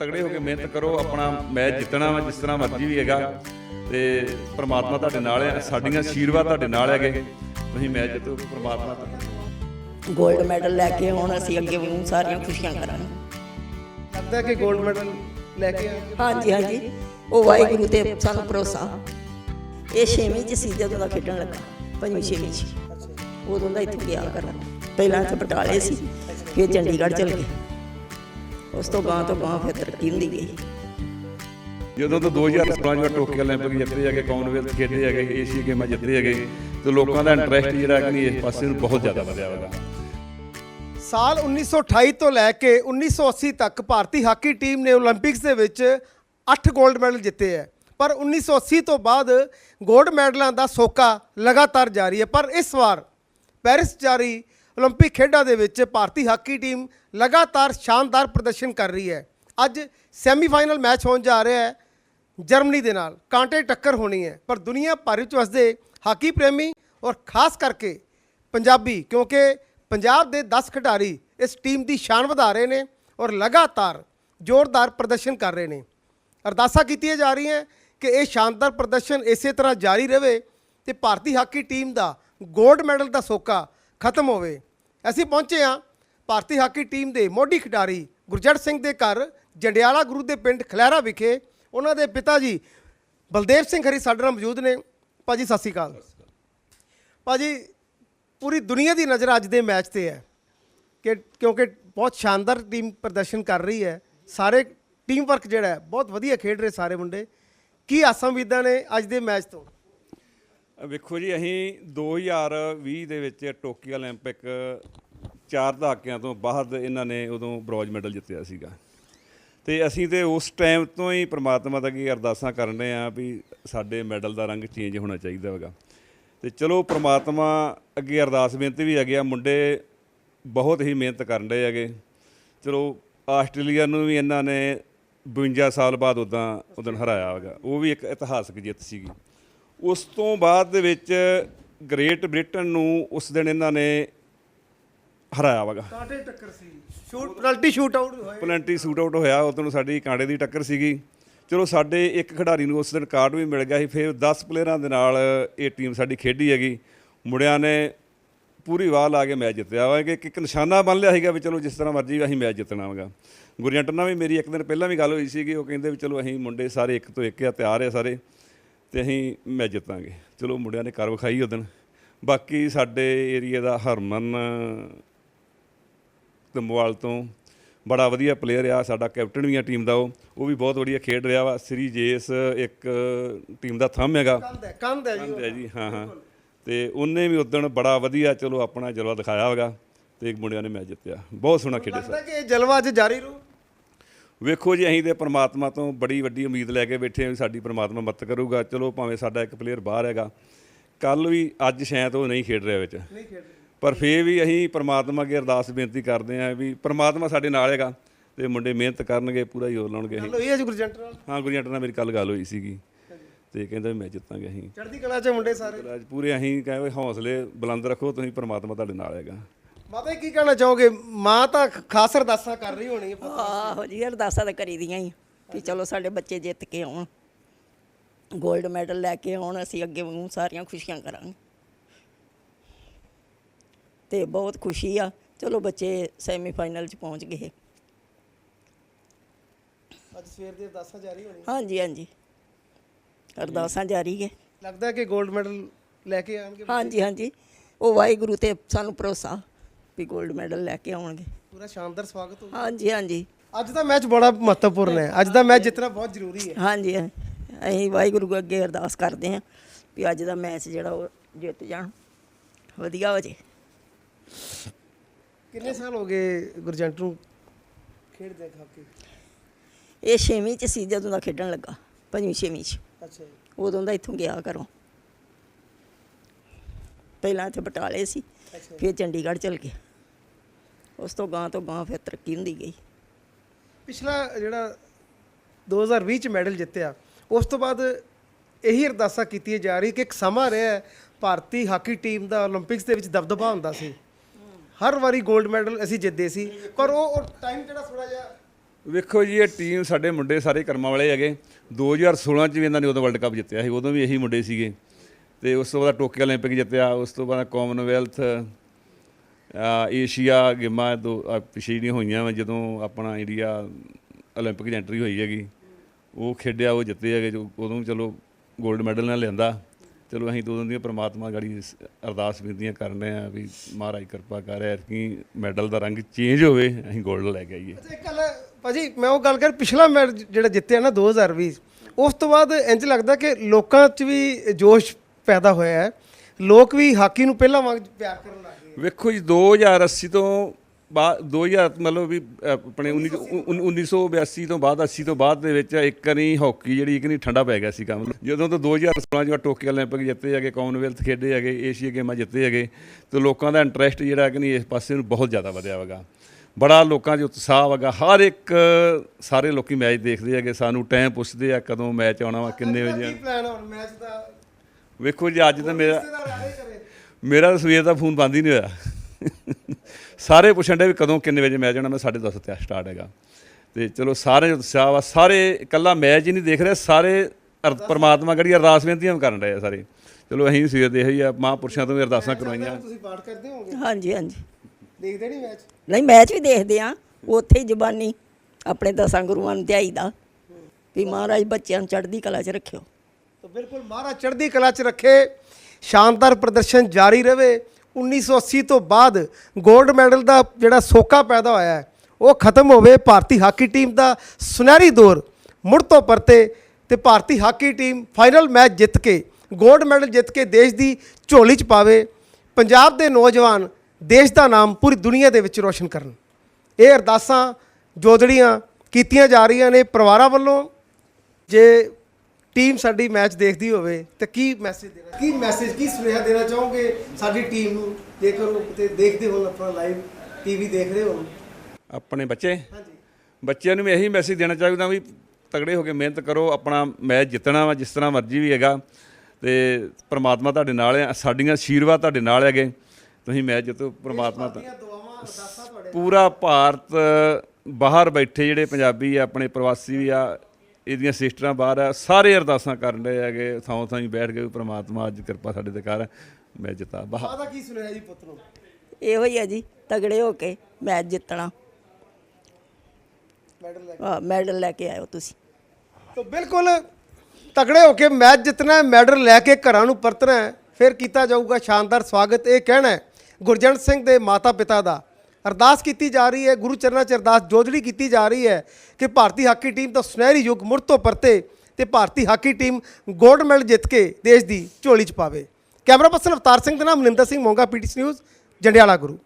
ਤਗੜੇ ਹੋ ਕੇ ਮਿਹਨਤ ਕਰੋ ਆਪਣਾ ਮੈਚ ਜਿੱਤਣਾ ਵਾ ਜਿਸ ਤਰ੍ਹਾਂ ਮਰਜ਼ੀ ਵੀ ਹੈਗਾ। ਤੇ ਪ੍ਰਮਾਤਮਾ ਤੁਹਾਡੇ ਨਾਲ ਹੈ ਸਾਡੀਆਂ ਆਸ਼ੀਰਵਾਦ ਤੁਹਾਡੇ ਨਾਲ ਹੈਗੇ। ਤੁਸੀਂ ਮੈਚ ਜਿੱਤੋ ਪ੍ਰਮਾਤਮਾ ਤੁਹਾਡੇ ਗੋਲਡ ਮੈਡਲ ਲੈ ਕੇ ਹੁਣ ਅਸੀਂ ਅੱਗੇ ਨੂੰ ਸਾਰੀਆਂ ਖੁਸ਼ੀਆਂ ਕਰਾਂਗੇ। ਲੱਗਦਾ ਕਿ 골ਡ ਮੈਡਲ ਲੈ ਕੇ ਹਾਂਜੀ ਹਾਂਜੀ। ਉਹ ਵਾਹਿਗੁਰੂ ਤੇ ਸਾਨੂੰ ਭਰੋਸਾ। ਇਹ ਛੇਵੀਂ ਚ ਸੀ ਜਦੋਂ ਦਾ ਖੇਡਣ ਲੱਗਾ ਪੰਜਵੀਂ ਛੇਵੀਂ ਚ। ਉਦੋਂ ਦਾ ਇੱਥੇ ਗਿਆ ਕਰਨ ਪਹਿਲਾਂ ਇੱਥੇ ਬਟਾਲੇ ਸੀ ਫਿਰ ਚੰਡੀਗੜ੍ਹ ਚਲ ਗਏ। ਉਸ ਤੋਂ ਬਾਅਦ ਤੋਂ ਬਾਅਦ ਫਿਰ ਤਰੱਕੀ ਹੁੰਦੀ ਗਈ ਜਦੋਂ ਤੋਂ 2005 ਵਿੱਚ ਟੋਕੀਓ 올림픽 ਜਿੱਤੇ ਹੈਗੇ ਕਾਮਨਵੈਲਥ ਖੇਡੇ ਹੈਗੇ ਏਸ਼ੀਆ ਗੇਮਾਂ ਜਿੱਤੇ ਹੈਗੇ ਤੇ ਲੋਕਾਂ ਦਾ ਇੰਟਰਸਟ ਜਿਹੜਾ ਕਿ ਇਸ ਪਾਸੇ ਨੂੰ ਬਹੁਤ ਜ਼ਿਆਦਾ ਵਧਿਆ ਹੋਇਆ। ਸਾਲ 1928 ਤੋਂ ਲੈ ਕੇ 1980 ਤੱਕ ਭਾਰਤੀ ਹਾਕੀ ਟੀਮ ਨੇ 올림픽ਸ ਦੇ ਵਿੱਚ 8 골ਡ ਮੈਡਲ ਜਿੱਤੇ ਹੈ। ਪਰ 1980 ਤੋਂ ਬਾਅਦ 골ਡ ਮੈਡਲਾਂ ਦਾ ਸੋਕਾ ਲਗਾਤਾਰ ਜਾਰੀ ਹੈ। ਪਰ ਇਸ ਵਾਰ ਪੈਰਿਸ ਜਾਰੀ ਓਲੰਪਿਕ ਖੇਡਾਂ ਦੇ ਵਿੱਚ ਭਾਰਤੀ ਹਾਕੀ ਟੀਮ ਲਗਾਤਾਰ ਸ਼ਾਨਦਾਰ ਪ੍ਰਦਰਸ਼ਨ ਕਰ ਰਹੀ ਹੈ। ਅੱਜ ਸੈਮੀਫਾਈਨਲ ਮੈਚ ਹੋਣ ਜਾ ਰਿਹਾ ਹੈ ਜਰਮਨੀ ਦੇ ਨਾਲ। ਕਾਂਟੇ ਟੱਕਰ ਹੋਣੀ ਹੈ, ਪਰ ਦੁਨੀਆ ਭਰ ਵਿੱਚ ਵਸਦੇ ਹਾਕੀ ਪ੍ਰੇਮੀ ਔਰ ਖਾਸ ਕਰਕੇ ਪੰਜਾਬੀ, ਕਿਉਂਕਿ ਪੰਜਾਬ ਦੇ 10 ਖਿਡਾਰੀ ਇਸ ਟੀਮ ਦੀ ਸ਼ਾਨ ਵਧਾ ਰਹੇ ਨੇ ਔਰ ਲਗਾਤਾਰ ਜ਼ੋਰਦਾਰ ਪ੍ਰਦਰਸ਼ਨ ਕਰ ਰਹੇ ਨੇ। ਅਰਦਾਸਾਂ ਕੀਤੀਆਂ ਜਾ ਰਹੀਆਂ ਕਿ ਇਹ ਸ਼ਾਨਦਾਰ ਪ੍ਰਦਰਸ਼ਨ ਇਸੇ ਤਰ੍ਹਾਂ ਜਾਰੀ ਰਹੇ ਤੇ ਭਾਰਤੀ ਹਾਕੀ ਟੀਮ ਦਾ ਗੋਲਡ ਮੈਡਲ ਦਾ ਸੋਕਾ ਖਤਮ ਹੋਵੇ। ਅਸੀਂ ਪਹੁੰਚੇ ਹਾਂ ਭਾਰਤੀ ਹਾਕੀ ਟੀਮ ਦੇ ਮੋਢੀ ਖਿਡਾਰੀ ਗੁਰਜਟ ਸਿੰਘ ਦੇ ਘਰ, ਜੰਡਿਆਲਾ ਗੁਰੂ ਦੇ ਪਿੰਡ ਖਲੈਰਾ ਵਿਖੇ। ਉਹਨਾਂ ਦੇ ਪਿਤਾ ਜੀ ਬਲਦੇਵ ਸਿੰਘ ਹਰੀ ਸਾਡੇ ਨਾਲ ਮੌਜੂਦ ਨੇ। ਭਾਜੀ, ਸਤਿ ਸ਼੍ਰੀ ਅਕਾਲ। ਭਾਜੀ, ਪੂਰੀ ਦੁਨੀਆ ਦੀ ਨਜ਼ਰ ਅੱਜ ਦੇ ਮੈਚ ਤੇ ਹੈ ਕਿ ਕਿਉਂਕਿ ਬਹੁਤ ਸ਼ਾਨਦਾਰ ਟੀਮ ਪ੍ਰਦਰਸ਼ਨ ਕਰ ਰਹੀ ਹੈ। ਸਾਰੇ ਟੀਮ ਵਰਕ ਜਿਹੜਾ ਹੈ, ਬਹੁਤ ਵਧੀਆ ਖੇਡ ਰਹੇ ਸਾਰੇ ਮੁੰਡੇ। ਕੀ ਆਸਾਂ ਉਮੀਦਾਂ ਨੇ ਅੱਜ ਦੇ ਮੈਚ ਤੋਂ? ਵੇਖੋ ਜੀ ਅਸੀਂ 2020 ਦੇ ਵਿੱਚ ਟੋਕੀਓ 올림픽 ਚਾਰ ਦਹਾਕਿਆਂ ਤੋਂ ਬਾਅਦ ਇਹਨਾਂ ਨੇ ਉਦੋਂ ਬ੍ਰੌਂਜ ਮੈਡਲ ਜਿੱਤਿਆ ਸੀਗਾ ਤੇ ਅਸੀਂ ਤੇ ਉਸ ਟਾਈਮ ਤੋਂ ਹੀ ਪ੍ਰਮਾਤਮਾ ਦਾ ਕੀ ਅਰਦਾਸਾਂ ਕਰਨ ਰਹੇ ਆ ਵੀ ਸਾਡੇ ਮੈਡਲ ਦਾ ਰੰਗ ਚੇਂਜ ਹੋਣਾ ਚਾਹੀਦਾ ਹੈਗਾ ਤੇ ਚਲੋ ਪ੍ਰਮਾਤਮਾ ਅੱਗੇ ਅਰਦਾਸ ਬੇਨਤੀ ਵੀ ਹੈਗੀ ਆ ਮੁੰਡੇ ਬਹੁਤ ਹੀ ਮਿਹਨਤ ਕਰਨ ਰਹੇ ਹੈਗੇ ਚਲੋ ਆਸਟ੍ਰੇਲੀਆ ਨੂੰ ਵੀ ਇਹਨਾਂ ਨੇ 52 ਸਾਲ ਬਾਅਦ ਉਦਾਂ ਉਦੋਂ ਹਰਾਇਆ ਹੈਗਾ ਉਹ ਵੀ ਇੱਕ ਇਤਿਹਾਸਕ ਜਿੱਤ ਸੀਗੀ ਉਸ ਤੋਂ ਬਾਅਦ ਦੇ ਵਿੱਚ ਗ੍ਰੇਟ ਬ੍ਰਿਟਨ ਨੂੰ ਉਸ ਦਿਨ ਇਹਨਾਂ ਨੇ ਹਰਾਇਆ ਵਗਾ। ਕਾਂਟੇ ਟੱਕਰ ਸੀ। ਸ਼ੂਟ ਪੈਨਲਟੀ ਸ਼ੂਟ ਆਊਟ ਹੋਏ। ਪਲੈਂਟੀ ਸੂਟ ਆਊਟ ਹੋਇਆ ਉਦੋਂ ਸਾਡੀ ਕਾਂਡੇ ਦੀ ਟੱਕਰ ਸੀਗੀ। ਚਲੋ ਸਾਡੇ ਇੱਕ ਖਿਡਾਰੀ ਨੂੰ ਉਸ ਦਿਨ ਕਾਰਡ ਵੀ ਮਿਲ ਗਿਆ ਸੀ ਫਿਰ 10 ਪਲੇਅਰਾਂ ਦੇ ਨਾਲ ਇਹ ਟੀਮ ਸਾਡੀ ਖੇਡੀ ਹੈਗੀ। ਮੁੰਡਿਆਂ ਨੇ ਪੂਰੀ ਵਾਹ ਲਾ ਕੇ ਮੈਚ ਜਿੱਤਿਆ ਵਾ ਕਿ ਇੱਕ- ਇੱਕ ਨਿਸ਼ਾਨਾ ਬਣ ਲਿਆ ਸੀਗਾ ਵੀ ਚਲੋ ਜਿਸ ਤਰ੍ਹਾਂ ਮਰਜ਼ੀ ਅਸੀਂ ਮੈਚ ਜਿੱਤਣਾ ਹੈਗਾ ਗੁਰਜੰਟ ਨਾਲ ਵੀ ਮੇਰੀ ਇੱਕ ਦਿਨ ਪਹਿਲਾਂ ਵੀ ਗੱਲ ਹੋਈ ਸੀਗੀ ਉਹ ਕਹਿੰਦੇ ਵੀ ਚਲੋ ਅਸੀਂ ਮੁੰਡੇ ਸਾਰੇ ਇੱਕ ਤੋਂ ਇੱਕ ਆ ਤਿਆਰ ਆ ਸਾਰੇ। ਤੇ ਅਸੀਂ ਮੈਚ ਜਿੱਤਾਂਗੇ। ਚਲੋ ਮੁੰਡਿਆਂ ਨੇ ਕਰ ਵਿਖਾਈ ਉਦੋਂ। ਬਾਕੀ ਸਾਡੇ ਏਰੀਆ ਦਾ ਹਰਮਨ ਧੰਮਵਾਲ ਤੋਂ ਬੜਾ ਵਧੀਆ ਪਲੇਅਰ ਆ ਸਾਡਾ ਕੈਪਟਨ ਵੀ ਆ ਟੀਮ ਦਾ ਉਹ। ਉਹ ਵੀ ਬਹੁਤ ਵਧੀਆ ਖੇਡ ਰਿਹਾ ਵਾ। ਸ੍ਰੀ ਜੇਸ ਇੱਕ ਟੀਮ ਦਾ ਥੰਮ ਹੈਗਾ। ਕੰਧ ਹੈ ਕੰਧ ਹੈ ਜੀ ਹੈ ਜੀ ਹਾਂ ਹਾਂ। ਤੇ ਉਹਨੇ ਵੀ ਉਦੋਂ ਬੜਾ ਵਧੀਆ ਚਲੋ ਆਪਣਾ ਜਲਵਾ ਦਿਖਾਇਆ ਹੋਗਾ। ਤੇ ਇੱਕ ਮੁੰਡਿਆਂ ਨੇ ਮੈਚ ਜਿੱਤਿਆ। ਬਹੁਤ ਸੋਹਣਾ ਖੇਡੇ ਲੱਗਦਾ ਕਿ ਇਹ ਜਲਵਾ ਅੱਜ ਜਾਰੀ ਰਹੂ। ਵੇਖੋ ਜੀ ਅਸੀਂ ਤੇ ਪ੍ਰਮਾਤਮਾ ਤੋਂ ਬੜੀ ਵੱਡੀ ਉਮੀਦ ਲੈ ਕੇ ਬੈਠੇ ਹਾਂ ਵੀ ਸਾਡੀ ਪ੍ਰਮਾਤਮਾ ਮਦਦ ਕਰੂਗਾ। ਚਲੋ ਭਾਵੇਂ ਸਾਡਾ ਇੱਕ ਪਲੇਅਰ ਬਾਹਰ ਹੈਗਾ ਕੱਲ ਵੀ ਅੱਜ ਸ਼ਾਇਦ ਉਹ ਨਹੀਂ ਖੇਡ ਰਿਹਾ ਵਿੱਚ। ਨਹੀਂ ਖੇਡ ਪਰ ਫੇਰ ਵੀ ਅਸੀਂ ਪ੍ਰਮਾਤਮਾ ਅੱਗੇ ਅਰਦਾਸ ਬੇਨਤੀ ਕਰਦੇ ਹਾਂ ਵੀ ਪ੍ਰਮਾਤਮਾ ਸਾਡੇ ਨਾਲ ਹੈਗਾ ਤੇ ਮੁੰਡੇ ਮਿਹਨਤ ਕਰਨਗੇ ਪੂਰਾ ਜ਼ੋਰ ਲਾਉਣਗੇ ਅਸੀਂ। ਇਹ ਅੱਜ ਗੁਰਜੰਟ ਨਾਲ? ਹਾਂ ਗੁਰਜੰਟ ਨਾਲ ਮੇਰੀ ਕੱਲ ਗੱਲ ਹੋਈ ਸੀਗੀ ਤੇ ਕਹਿੰਦਾ ਵੀ ਮੈਂ ਜਿੱਤਾਂਗੇ ਅਸੀਂ। ਚੜ੍ਹਦੀ ਕਲਾ 'ਚ ਮੁੰਡੇ ਸਾਰੇ। ਪੂਰੇ ਅਸੀਂ ਕਹੇ ਹੌਸਲੇ ਬੁਲੰਦ ਰੱਖੋ ਤੁਸੀਂ ਪ੍ਰਮਾਤਮਾ ਤੁਹਾਡੇ ਨਾਲ ਹੈਗਾ। ਮਾਤਾ ਜੀ ਕੀ ਕਹਿਣਾ ਚਾਹੋਗੇ? ਮਾਂ ਤਾਂ ਖਾਸ ਅਰਦਾਸਾਂ ਕਰ ਰਹੀ ਹੋਣੀ ਹੈ। ਆਹੋ ਜੀ ਅਰਦਾਸਾਂ ਤਾਂ ਕਰੀ ਦੀਆਂ ਹੀ ਕਿ ਚਲੋ ਸਾਡੇ ਬੱਚੇ ਜਿੱਤ ਕੇ ਆਉਣ। ਗੋਲਡ ਮੈਡਲ ਲੈ ਕੇ ਆਉਣ ਅਸੀਂ ਅੱਗੇ ਨੂੰ ਸਾਰੀਆਂ ਖੁਸ਼ੀਆਂ ਕਰਾਂਗੇ। ਤੇ ਬਹੁਤ ਖੁਸ਼ੀ ਆ ਚਲੋ ਬੱਚੇ ਸੈਮੀਫਾਈਨਲ ਚ ਪਹੁੰਚ ਗਏ। ਅੱਜ ਸਵੇਰ ਦੀ ਅਰਦਾਸਾਂ ਜਾਰੀ ਹੋਣੀ ਹਾਂਜੀ ਹਾਂਜੀ। ਅਰਦਾਸਾਂ ਜਾਰੀ ਹੈ। ਲੱਗਦਾ ਕਿ 골ਡ ਮੈਡਲ ਲੈ ਕੇ ਆਣਗੇ ਹਾਂਜੀ ਹਾਂਜੀ। ਉਹ ਵਾਹਿਗੁਰੂ ਤੇ ਸਾਨੂੰ ਭਰੋਸਾ। ਵੀ ਗੋਲਡ ਮੈਡਲ ਲੈ ਕੇ ਆਉਣਗੇ। ਪੂਰਾ ਸ਼ਾਨਦਾਰ ਸਵਾਗਤ ਹੋ ਹਾਂਜੀ ਹਾਂਜੀ। ਅੱਜ ਦਾ ਮੈਚ ਬੜਾ ਮਹੱਤਵਪੂਰਨ ਹੈ। ਅੱਜ ਦਾ ਮੈਚ ਜਿੱਤਣਾ ਬਹੁਤ ਜ਼ਰੂਰੀ ਹੈ। ਹਾਂਜੀ ਹਾਂ। ਅਸੀਂ ਵਾਹਿਗੁਰੂ ਅੱਗੇ ਅਰਦਾਸ ਕਰਦੇ ਹਾਂ ਵੀ ਅੱਜ ਦਾ ਮੈਚ ਜਿਹੜਾ ਉਹ ਜਿੱਤ ਜਾਣ। ਵਧੀਆ ਹੋ ਜੇ। ਕਿੰਨੇ ਸਾਲ ਹੋ ਗਏ ਗੁਰਜੰਟ ਨੂੰ ਖੇਡਦੇ ਹਾਕੀ ਇਹ ਛੇਵੀਂ ਚ ਸੀ ਜਦੋਂ ਦਾ ਖੇਡਣ ਲੱਗਾ ਪੰਜਵੀਂ ਛੇਵੀਂ ਚ। ਅੱਛਾ ਜੀ। ਉਦੋਂ ਦਾ ਇੱਥੋਂ ਗਿਆ ਘਰੋਂ। ਪਹਿਲਾਂ ਇੱਥੇ ਬਟਾਲੇ ਸੀ ਅੱਛਾ ਫਿਰ ਚੰਡੀਗੜ੍ਹ ਚਲ ਗਿਆ ਉਸ ਤੋਂ ਗਾਂ ਤੋਂ ਗਾਂ ਫਿਰ ਤਰੱਕੀ ਹੁੰਦੀ ਗਈ। ਪਿਛਲਾ ਜਿਹੜਾ 2020 ਚ ਮੈਡਲ ਜਿੱਤਿਆ ਉਸ ਤੋਂ ਬਾਅਦ ਇਹੀ ਅਰਦਾਸਾ ਕੀਤੀ ਜਾ ਰਹੀ ਕਿ ਇੱਕ ਸਮਾਂ ਰਿਹਾ ਭਾਰਤੀ ਹਾਕੀ ਟੀਮ ਦਾ 올림픽ਸ ਦੇ ਵਿੱਚ ਦਬਦਬਾ ਹੁੰਦਾ ਸੀ। ਹਰ ਵਾਰੀ 골ਡ ਮੈਡਲ ਅਸੀਂ ਜਿੱਤਦੇ ਸੀ। ਪਰ ਉਹ ਟਾਈਮ ਜਿਹੜਾ ਥੋੜਾ ਜਿਹਾ ਵੇਖੋ ਜੀ ਇਹ ਟੀਮ ਸਾਡੇ ਮੁੰਡੇ ਸਾਰੇ ਕਰਮਾਂ ਵਾਲੇ ਹੈਗੇ। 2016 ਚ ਵੀ ਇਹਨਾਂ ਨੇ ਉਦੋਂ ਵਰਲਡ ਕੱਪ ਜਿੱਤਿਆ ਸੀ ਉਦੋਂ ਵੀ ਇਹੀ ਮੁੰਡੇ ਸੀਗੇ। ਤੇ ਉਸ ਤੋਂ ਬਾਅਦ ਟੋਕੀਓ 올림픽 ਜਿੱਤਿਆ ਉਸ ਤੋਂ ਬਾਅਦ ਕਾਮਨਵੈਲਥ ਏਸ਼ੀਆ ਗੇਮਾਂ ਤੋਂ ਅਹ, ਪਿਛਲੀਆਂ ਹੋਈਆਂ ਵਾ ਜਦੋਂ ਆਪਣਾ ਇੰਡੀਆ 올림픽 'ਚ ਐਂਟਰੀ ਹੋਈ ਹੈਗੀ ਉਹ ਖੇਡਿਆ ਉਹ ਜਿੱਤੇ ਹੈਗੇ ਜੋ ਉਦੋਂ ਚਲੋ 골ਡ ਮੈਡਲ ਨਾਲ ਲਿਆਂਦਾ। ਚਲੋ ਅਸੀਂ ਤਾਂ ਉਦੋਂ ਦੀਆਂ ਪ੍ਰਮਾਤਮਾ ਗਾੜੀ ਅਰਦਾਸ ਬੇਨਤੀਆਂ ਕਰਨੇ ਆ ਵੀ ਮਹਾਰਾਜ ਕਿਰਪਾ ਕਰ ਕਰੇ ਕਿ ਮੈਡਲ ਦਾ ਰੰਗ ਚੇਂਜ ਹੋਵੇ ਅਸੀਂ 골ਡ ਲੈ ਕੇ ਆਈਏ। ਅੱਛਾ ਕੱਲ ਭਾਜੀ ਮੈਂ ਉਹ ਗੱਲ ਕਰ ਪਿਛਲਾ ਮੈਚ ਜਿਹੜਾ ਜਿੱਤਿਆ ਨਾ 2020 ਉਸ ਤੋਂ ਬਾਅਦ ਇੰਜ ਲੱਗਦਾ ਕਿ ਲੋਕਾਂ 'ਚ ਵੀ ਜੋਸ਼ ਪੈਦਾ ਹੋਇਆ ਹੈ। ਲੋਕ ਵੀ ਹਾਕੀ ਨੂੰ ਪਹਿਲਾਂ ਵਾਂਗ ਪਿਆਰ ਕਰਨ ਲੱਗ ਗਏ ਵੇਖੋ ਜੀ 2080 ਤੋਂ ਬਾਅਦ 2000 ਮਤਲਬ ਵੀ ਅਹ, ਆਪਣੇ 19 ਉਨ- 1982 ਤੋਂ ਬਾਅਦ 80 ਤੋਂ ਬਾਅਦ ਦੇ ਵਿੱਚ ਇੱਕ ਨਹੀਂ ਹਾਕੀ ਜਿਹੜੀ ਇੱਕ ਨਹੀਂ ਠੰਡਾ ਪੈ ਗਿਆ ਸੀਗਾ ਮਤਲਬ ਜਦੋਂ ਤੋਂ 2016 ਚ ਟੋਕੀਓ 올림픽 ਜਿੱਤੇ ਹੈਗੇ ਕਾਮਨਵੈਲਥ ਖੇਡੇ ਹੈਗੇ ਏਸ਼ੀਆ ਗੇਮਾਂ ਜਿੱਤੇ ਹੈਗੇ ਤੇ ਲੋਕਾਂ ਦਾ ਇੰਟਰਸਟ ਜਿਹੜਾ ਕਿ ਨਹੀਂ ਇਸ ਪਾਸੇ ਨੂੰ ਬਹੁਤ ਜ਼ਿਆਦਾ ਵਧਿਆ ਵਗਾ ਬੜਾ ਲੋਕਾਂ 'ਚ ਉਤਸ਼ਾਹ ਵਗਾ ਹਰ ਇੱਕ ਸਾਰੇ ਲੋਕੀ ਮੈਚ ਦੇਖਦੇ ਹੈਗੇ ਸਾਨੂੰ ਟਾਈਮ ਪੁੱਛਦੇ ਆ ਕਦੋਂ ਮੈਚ ਆਉਣਾ ਵਾ ਕਿੰਨੇ ਵਜੇ ਕੀ ਪਲਾਨ ਹੁਣ ਮੈਚ ਦਾ ਵੇਖੋ ਜੀ ਅੱਜ ਤਾਂ ਮੇਰਾ ਮੇਰਾ ਤਾਂ ਸਵੇਰ ਦਾ ਫੋਨ ਬੰਦ ਹੀ ਨਹੀਂ ਹੋਇਆ। ਸਾਰੇ ਪੁੱਛਣ ਦੇ ਵੀ ਕਦੋਂ ਕਿੰਨੇ ਵਜੇ ਮੈਚ ਹੋਣਾ ਮੈਂ 10:30 ਤੇ ਸਟਾਰਟ ਹੈਗਾ। ਤੇ ਚਲੋ ਸਾਰੇ ਉਤਸ਼ਾਹ ਵਾ ਸਾਰੇ ਇਕੱਲਾ ਮੈਚ ਹੀ ਨਹੀਂ ਦੇਖ ਰਹੇ ਸਾਰੇ ਅਰ- ਪ੍ਰਮਾਤਮਾ ਗੜੀ ਅਰਦਾਸ ਬੇਨਤੀਆਂ ਵੀ ਕਰਨ ਰਹੇ ਆ ਸਾਰੇ। ਚਲੋ ਅਸੀਂ ਸਵੇਰ ਦੇ ਹੀ ਆ ਮਹਾਂਪੁਰਸ਼ਾਂ ਤੋਂ ਵੀ ਅਰਦਾਸਾਂ ਕਰਵਾਈਆਂ। ਤੁਸੀਂ ਪਾਠ ਕਰਦੇ ਹੋਵੋਗੇ? ਹਾਂਜੀ ਹਾਂਜੀ। ਦੇਖਦੇ ਨਹੀਂ ਮੈਚ? ਨਹੀਂ ਮੈਚ ਵੀ ਦੇਖਦੇ ਆ। ਉੱਥੇ ਹੀ ਜ਼ਬਾਨੀ ਆਪਣੇ ਦਸਾਂ ਗੁਰੂਆਂ ਨੂੰ ਧਿਆਈਦਾ। ਵੀ ਮਹਾਰਾਜ ਬੱਚਿਆਂ ਨੂੰ ਚੜ੍ਹਦੀ ਕਲਾ 'ਚ ਰੱਖਿਓ। ਤਾਂ ਬਿਲਕੁਲ ਮਹਾਰਾਜ ਚੜ੍ਹਦੀ ਕਲਾ 'ਚ ਰੱਖੇ, ਸ਼ਾਨਦਾਰ ਪ੍ਰਦਰਸ਼ਨ ਜਾਰੀ ਰਵੇ। 1980 ਤੋਂ ਬਾਅਦ 골ਡ ਮੈਡਲ ਦਾ ਜਿਹੜਾ ਸੋਕਾ ਪੈਦਾ ਹੋਇਆ ਹੈ, ਉਹ ਖਤਮ ਹੋਵੇ ਭਾਰਤੀ ਹਾਕੀ ਟੀਮ ਦਾ ਸੁਨਹਿਰੀ ਦੌਰ। ਮੁੜ ਤੋਂ ਪਰਤੇ ਤੇ ਭਾਰਤੀ ਹਾਕੀ ਟੀਮ ਫਾਈਨਲ ਮੈਚ ਜਿੱਤ ਕੇ 골ਡ ਮੈਡਲ ਜਿੱਤ ਕੇ ਦੇਸ਼ ਦੀ ਝੋਲੀ 'ਚ ਪਾਵੇ, ਪੰਜਾਬ ਦੇ ਨੌਜਵਾਨ ਦੇਸ਼ ਦਾ ਨਾਮ ਪੂਰੀ ਦੁਨੀਆ ਦੇ ਵਿੱਚ ਰੋਸ਼ਨ ਕਰਨ। ਇਹ ਅਰਦਾਸਾਂ ਜੋਦੜੀਆਂ ਕੀਤੀਆਂ ਜਾ ਰਹੀਆਂ ਨੇ ਪਰਿਵਾਰਾਂ ਵੱਲੋਂ। ਜੇ ਟੀਮ ਸਾਡੀ ਮੈਚ ਦੇਖਦੀ ਹੋਵੇ ਤਾਂ ਕੀ ਮੈਸੇਜ ਦੇਣਾ? ਕੀ ਮੈਸੇਜ ਕੀ ਸੁਨੇਹਾ ਦੇਣਾ ਚਾਹੋਗੇ ਸਾਡੀ ਟੀਮ ਨੂੰ? ਜੇਕਰ ਉਹ ਕਿਤੇ ਦੇਖਦੇ ਹੋਣ ਆਪਣਾ ਲਾਈਵ ਟੀਵੀ ਦੇਖ ਰਹੇ ਹੋਣ। ਆਪਣੇ ਬੱਚੇ? ਹਾਂਜੀ। ਬੱਚਿਆਂ ਨੂੰ ਮੈਂ ਇਹੀ ਮੈਸੇਜ ਦੇਣਾ ਚਾਹੁੰਦਾ ਵੀ ਤਗੜੇ ਹੋ ਕੇ ਮਿਹਨਤ ਕਰੋ ਆਪਣਾ ਮੈਚ ਜਿੱਤਣਾ ਵਾ ਜਿਸ ਤਰ੍ਹਾਂ ਮਰਜ਼ੀ ਵੀ ਹੈਗਾ। ਤੇ ਪ੍ਰਮਾਤਮਾ ਤੁਹਾਡੇ ਨਾਲ ਹੈ ਸਾਡੀਆਂ ਆਸ਼ੀਰਵਾਦ ਤੁਹਾਡੇ ਨਾਲ ਹੈਗੇ। ਤੁਸੀਂ ਮੈਚ ਜਿੱਤੋ ਪ੍ਰਮਾਤਮਾ ਤਾਂ ਦੁਆਵਾਂ ਅਰਦਾਸਾਂ ਤੁਹਾਡੇ ਪੂਰਾ ਭਾਰਤ ਬਾਹਰ ਬੈਠੇ ਜਿਹੜੇ ਪੰਜਾਬੀ ਆ ਆਪਣੇ ਪ੍ਰਵਾਸੀ ਵੀ ਆ ਇਹਦੀਆਂ ਸਿਸਟਰਾਂ ਬਾਹਰ ਆ ਸਾਰੇ ਅਰਦਾਸਾਂ ਕਰਨ ਰਹੇ ਹੈਗੇ ਥਾਂ ਥਾਂ ਹੀ ਬੈਠ ਕੇ ਵੀ ਪ੍ਰਮਾਤਮਾ ਅੱਜ ਕਿਰਪਾ ਸਾਡੇ ਤੇ ਕਰ ਮੈਂ ਜਿੱਤਾ ਬਾਹਰ ਆਦਾ ਕੀ ਸੁਨੇਹਾ ਜੀ ਪੁੱਤ ਨੂੰ ਇਹੋ ਹੀ ਆ ਜੀ ਤਗੜੇ ਹੋ ਕੇ ਮੈਚ ਜਿੱਤਣਾ। ਮੈਡਲ ਲੈ ਆ ਮੈਡਲ ਲੈ ਕੇ ਆਇਓ ਤੁਸੀਂ। ਤਾਂ ਬਿਲਕੁਲ ਤਗੜੇ ਹੋ ਕੇ ਮੈਚ ਜਿੱਤਣਾ ਹੈ ਮੈਡਲ ਲੈ ਕੇ ਘਰਾਂ ਨੂੰ ਪਰਤਣਾ ਹੈ ਫਿਰ ਕੀਤਾ ਜਾਊਗਾ ਸ਼ਾਨਦਾਰ ਸਵਾਗਤ। ਇਹ ਕਹਿਣਾ ਹੈ ਗੁਰਜੰਟ ਸਿੰਘ ਦੇ ਮਾਤਾ ਪਿਤਾ ਦਾ। ਅਰਦਾਸ ਕੀਤੀ ਜਾ ਰਹੀ ਹੈ, ਗੁਰੂ ਚਰਨਾਂ 'ਚ ਅਰਦਾਸ ਜੋਦੜੀ ਕੀਤੀ ਜਾ ਰਹੀ ਹੈ ਕਿ ਭਾਰਤੀ ਹਾਕੀ ਟੀਮ ਦਾ ਸੁਨਹਿਰੀ ਯੁੱਗ ਮੁੜ ਤੋਂ ਪਰਤੇ ਤੇ ਭਾਰਤੀ ਹਾਕੀ ਟੀਮ ਗੋਲਡ ਮੈਡਲ ਜਿੱਤ ਕੇ ਦੇਸ਼ ਦੀ ਝੋਲੀ 'ਚ ਪਾਵੇ। ਕੈਮਰਾ ਪਰਸਨ ਅਵਤਾਰ ਸਿੰਘ ਦੇ ਨਾਮ ਮਨਿੰਦਰ ਸਿੰਘ ਮੋਂਗਾ, ਪੀਟੀਸੀ ਨਿਊਜ਼, ਜੰਡਿਆਲਾ ਗੁਰੂ।